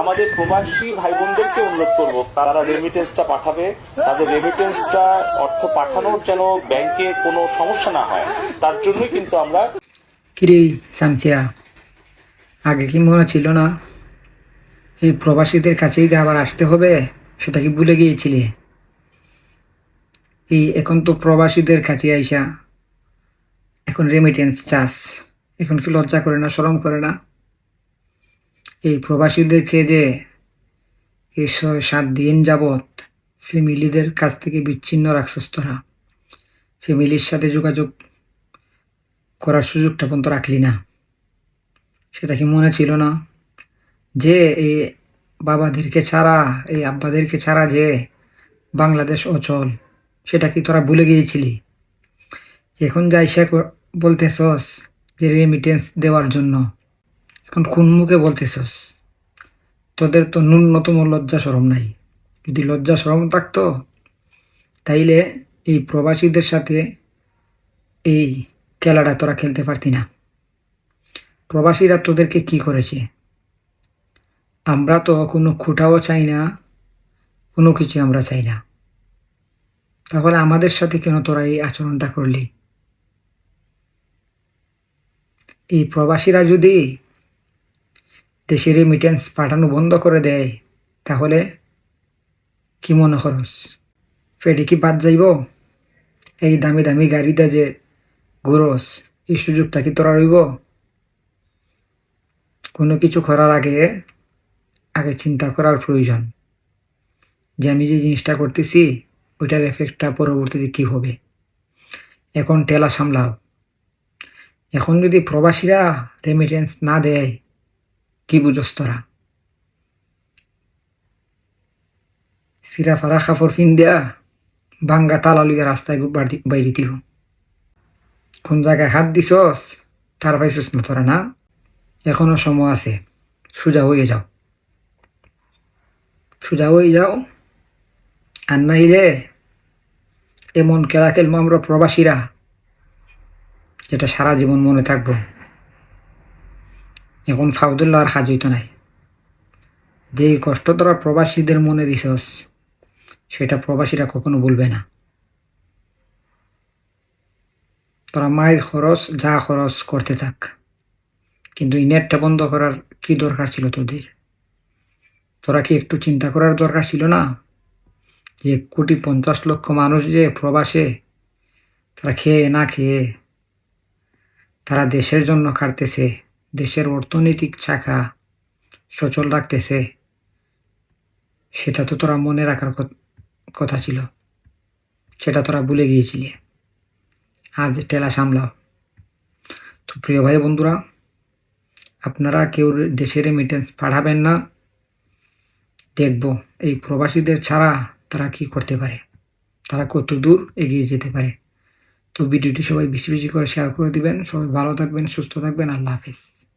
আমাদের প্রবাসী ভাই বোনদেরকে অনুরোধ করব, তারা রেমিটেন্সটা পাঠাবে। তাদের রেমিটেন্সটা অর্থ পাঠানোর যেন ব্যাংকে কোনো সমস্যা না হয়। তার জন্যই কিন্তু আমরা কিরে সামচিয়া আগে কি মনে ছিল না? এই প্রবাসীদের কাছেই আবার আসতে হবে, সেটা কি ভুলে গিয়েছিলে? এই এখন তো প্রবাসীদের কাছে আইসা, এখন রেমিটেন্স চাস। এখন কি লজ্জা করে না, শরম করে না? এই প্রবাসীদেরকে যে এই ছয় সাত দিন যাবৎ ফ্যামিলিদের কাছ থেকে বিচ্ছিন্ন রাখছস তোরা ফ্যামিলির সাথে যোগাযোগ করার সুযোগটা পর্যন্ত রাখলি না। সেটা কি মনে ছিল না? যে এই বাবাদেরকে ছাড়া এই আব্বাদেরকে ছাড়া যে বাংলাদেশ অচল, সেটা কি তোরা ভুলে গিয়েছিলি? এখন যাই সে বলতেছস যে রেমিটেন্স দেওয়ার জন্য। এখন কোন মুখে বলতেছস? তোদের তো ন্যূনতম লজ্জা সরম নাই। যদি লজ্জা সরম থাকতো, তাইলে এই প্রবাসীদের সাথে এই খেলাটা তোরা খেলতে পারতি না। প্রবাসীরা তোদেরকে কি করেছে? আমরা তো কোনো খুঁটাও চাই না, কোনো কিছু আমরা চাই না। তাহলে আমাদের সাথে কেন তোরা এই আচরণটা করলি? এই প্রবাসীরা যদি দেশের রেমিটেন্স পাঠানো বন্ধ করে দেয়। তাহলে কি মনে খরচ ফেডে কি বাদ যাইব? এই দামি দামি গাড়িতে যে ঘুরস, এই সুযোগটা কি তোরা রইব? কোনো কিছু করার আগে আগে চিন্তা করার প্রয়োজন। যে আমি যে জিনিসটা করতেছি, ওইটার এফেক্টটা পরবর্তীতে কি হবে? এখন টেলা সামলাও। এখন যদি প্রবাসীরা রেমিটেন্স না দেয় কি বুঝস তোরা সিরা ফারা খাফর ফিন দেয়া ভাঙ্গা তালা লইয়া রাস্তায় বাইরে দিব কোন জায়গায় হাত দিছস, তার পাইছস না, তোরা না। এখনও সময় আছে, সোজা হয়ে যাও। সোজা হয়ে যাও, আর নাইলে এমন খেলা খেলব আমরা প্রবাসীরা, যেটা সারা জীবন মনে থাকব। এখন ফাউদুল্লাহ আর কাজ হইতো নাই। যে কষ্ট তোরা প্রবাসীদের মনে দিছস, সেটা প্রবাসীরা কখনো বলবে না। তোরা মায়ের খরচ, যা খরচ করতে থাক, কিন্তু এই নেটটা বন্ধ করার কি দরকার ছিল তোদের? তোরা কি একটু চিন্তা করার দরকার ছিল না? যে কোটি পঞ্চাশ লক্ষ মানুষ যে প্রবাসে, তারা খেয়ে না খেয়ে তারা দেশের জন্য কাটতেছে। দেশের অর্থনৈতিক চাকা সচল রাখতেছে, সেটা তো তোরা মনে রাখার কথা ছিল। সেটা তোরা ভুলে গিয়েছিলে। আজ টেলা সামলাও। তো প্রিয় ভাই বন্ধুরা, আপনারা কেউ দেশের রেমিটেন্স পাঠাবেন না। দেখব এই প্রবাসীদের ছাড়া তারা কি করতে পারে। তারা কত দূর এগিয়ে যেতে পারে। তো ভিডিওটি সবাই বেশি বেশি করে শেয়ার করে দিবেন। সবাই ভালো থাকবেন, সুস্থ থাকবেন। আল্লাহ হাফিজ।